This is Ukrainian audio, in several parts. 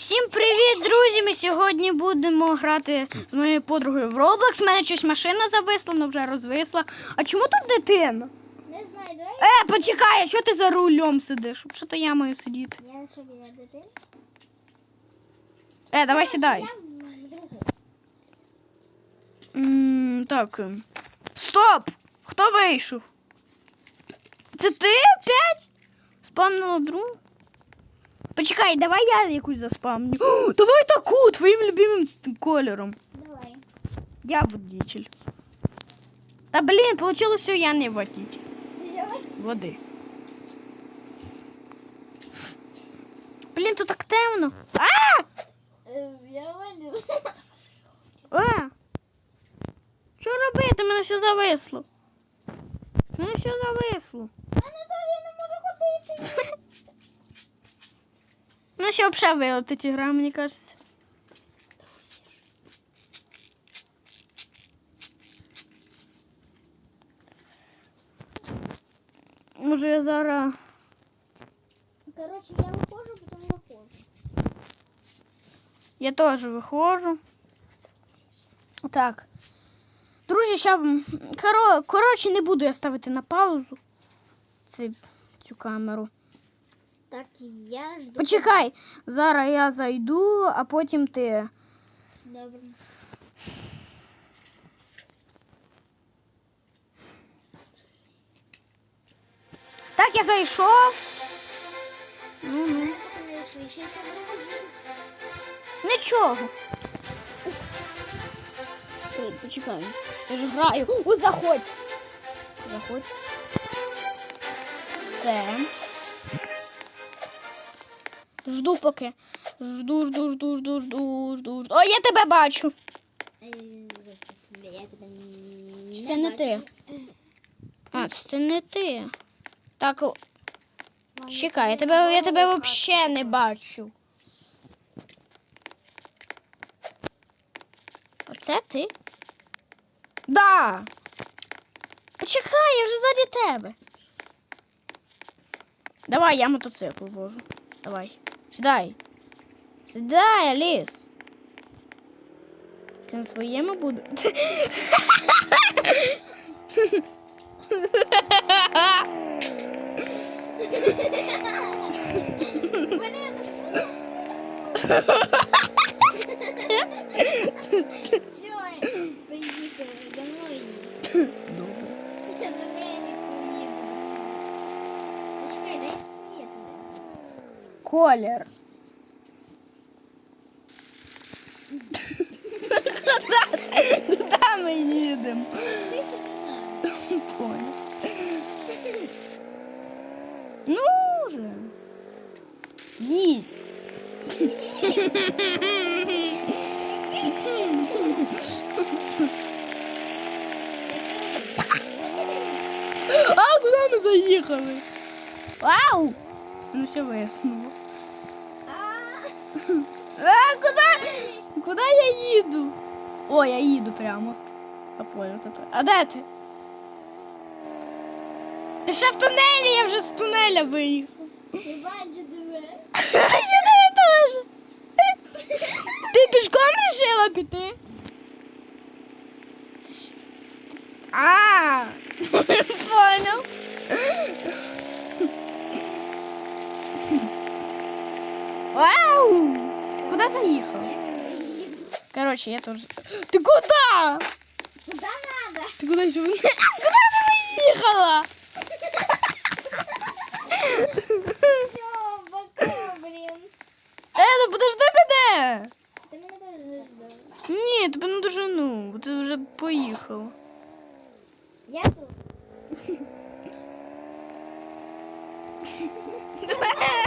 Всім привіт, друзі! Ми сьогодні будемо грати з моєю подругою в Roblox. У мене щось машина зависла, але вже розвисла. А чому тут дитина? Не знаю, давай Е, почекай, а що ти за рулем сидиш? Що то я маю сидіти? я ще біля дитини. Е, давай сідай. М, так. Стоп! Хто вийшов? Це ти опять? Спамнула другу? Почекай, давай я якусь заспамню. О, давай таку, твоїм любимим кольором. Давай. Я водитель. Та блін, получилось, що я не водитель. Води. Блін, тут так темно. А! Е, Я валю. А! Що робити? Мене все зависло. Мене все зависло. Мене теж я не можу ходити. Ну, ще взагалі вилетить ігра, мені кажеться. Може я зараз. Коротше, я виходжу, потім виходжу. Я теж виходжу. Так. Друзі. Коро... Коротше, не буду я ставити на паузу цю, цю камеру. Так, я жду. Почекай, зараз я зайду, а потім ти. Добре. Так, я зайшов. Ну, ну. Нічого. Почекай. Я ж граю. О, заходь. Заходь. Все. Жду поки. Жду, жду, жду, жду, жду, жду. О, я тебе бачу. Я тебе не це не ти? А, це не ти. Так, чекай, я тебе, я тебе взагалі не бачу. Оце ти? Да. Почекай, я вже ззаді тебе. Давай, я мотоцикл вожу. Давай. Сідай. Сідай, Аліс. Ти на своєму буду. Блін, Все, поїдьте за мною. Колір. Куди ми їдемо? Понял. Ну вже. Їдь. А куди ми заїхали? Вау! Ну все вияснило. А, куди? Куди я їду? О, я їду прямо. Я понял тепер. А де ти? Ти ще в тунелі, я вже з тунеля виїхав. Я бачу тебе. Я тебе теж. Ти пішком вирішила піти? А, понял. Вау! Куди заїхав? Я сюди їду. Короче, я тоже. Ты куда? Куда надо? Ты куда еще? Куда ты выехала? Все, пока, блін. Е, ну подожди мене. Ти мене теж не ждав. Ні, тебе не дожену. Ти вже поїхав. Я тут.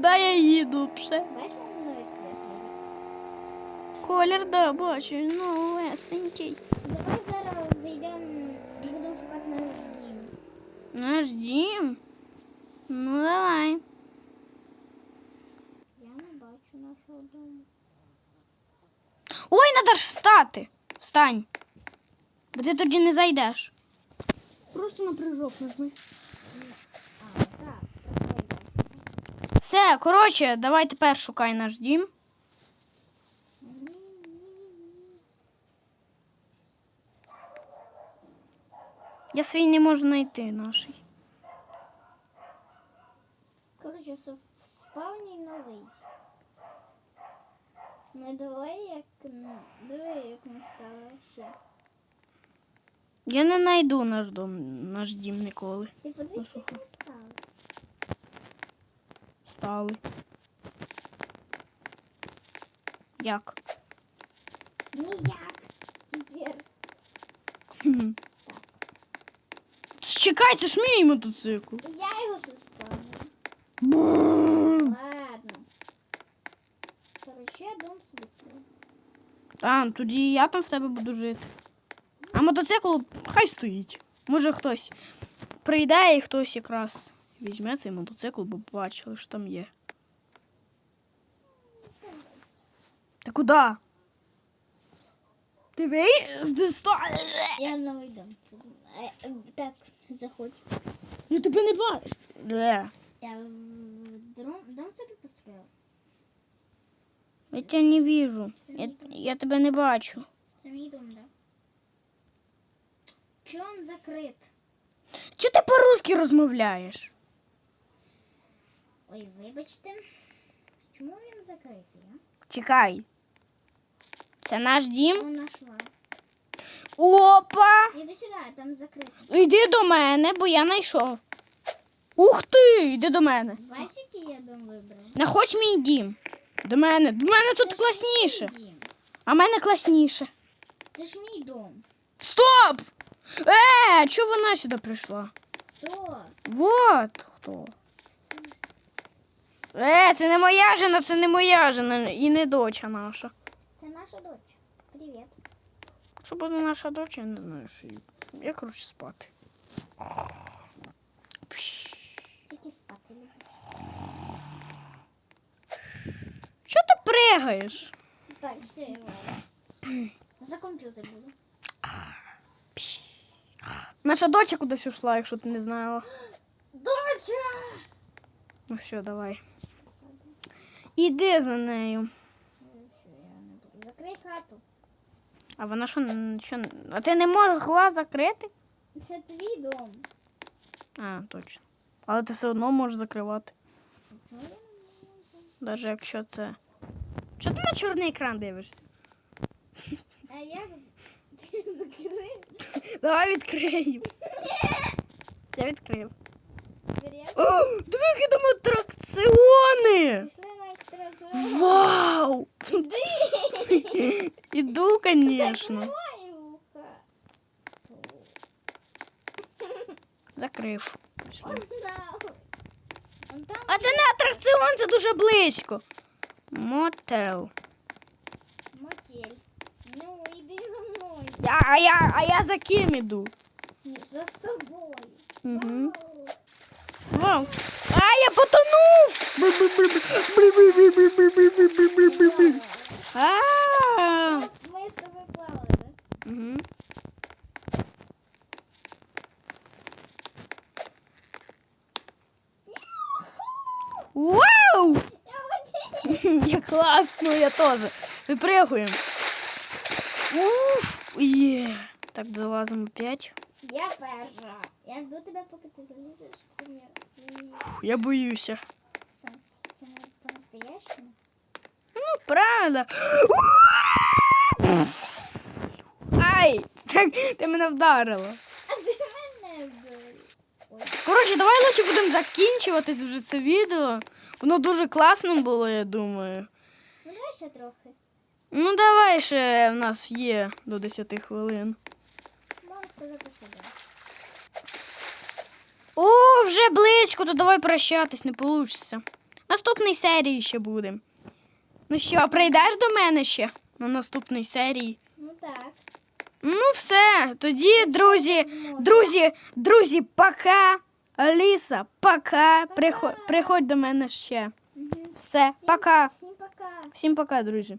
Куди я їду вже? Бачиш, новий цвет. Колір, да, бачу, ну, лесенький. Давай зараз зайдемо, будемо шукати наш дім. Наш дім. Ну давай. Я не бачу нашого дому. Ой, треба ж встати. Встань. Бо ти тоді не зайдеш. Просто на прыжок нажми. Все, коротше, давай тепер шукай наш дім. Я свій не можу знайти наш. Коротше, со- в спавні новий. Ми двоє як н- диви, як ми стали ще. Я не знайду наш дом, наш дім ніколи. Ти подивись, як стали. Як? Ніяк. Тепер. Хм. Чекай, це ж мій мотоцикл. Я його заспавнила. Бррр. Ладно. Коротше, я дом собі спав. Там, тоді я там в тебе буду жити. А мотоцикл хай стоїть. Може хтось прийде і хтось якраз візьме цей мотоцикл, бо бачили, що там є. Ти куди? Ти ви? Сто- Я дом. придумала. Е, е, Так, заходь. Я тебе не бачу. Де? Я дом, собі построїла. Я тебе не вижу. Я, я тебе не бачу. Мій дом, да? Чого він закрит? Чого ти по-русски розмовляєш? Ой, вибачте. Чому він закритий, а? Чекай. Це наш дім. Ну. Опа! Іди сюди, там закрито. Йди до мене, бо я знайшов. Ух ти! Йди до мене. Бачиш, який я дом вибрав? Находь мій дім. До мене. До мене тут Це класніше. А в мене класніше. Це ж мій дом. Стоп! Е, чого вона сюди прийшла? Хто? Вот хто. Е, це не моя жена, це не моя жена і не доча наша. Це наша дочь. Привіт. Що буде наша доча, я не знаю, що їй. Я коротше спати. Тільки спати любить. Що ти пригаєш? Так, все, я. За комп'ютер буду. Наша доча кудись ушла, якщо ти не знала. Доча! Ну все, давай. Іди за нею. Закрий хату. А вона що, що? А ти не можеш глаз закрити? Це твій дом. А, точно. Але ти все одно можеш закривати. Навіть якщо це. Чого ти на чорний екран дивишся? А я закрив. Давай відкрию. Я відкрив. О, диви, які там атракціони! пішли. Вау! Іду, звісно. Закрив. А це не атракціон, це дуже близько. Мотел. мотель. Ну, іди за мною. Я, а, я, а я за ким іду? За собою. Угу. Вау. Вау. А, я потонув! А. Ми з тобою плавали, так? Угу. Вау! Я мотель. Як класно, я теж. Випригуємо. Уф, є. Так, залазимо п'ять. Я перша. Я жду тебе, поки ти залізеш твій Я боюся. Це не по-настоящему? Ну, правда. Ай, так, ти мене вдарила. А ти мене вбив. Коротше, давай лучше будемо закінчувати вже це відео. Воно дуже класно було, я думаю. Ну давай ще трохи. Ну, давай ще в нас є до 10 хвилин. Можу сказати, що да. О, вже близько, то давай прощатись, не вийде. Наступній серії ще буде. Ну що, прийдеш до мене ще на наступній серії? Ну так. Ну, все. Тоді, друзі, друзі, друзі, пока. Аліса, пока. Приходь, приходь до мене ще. Все, пока. Всім пока. Всім пока, друзі.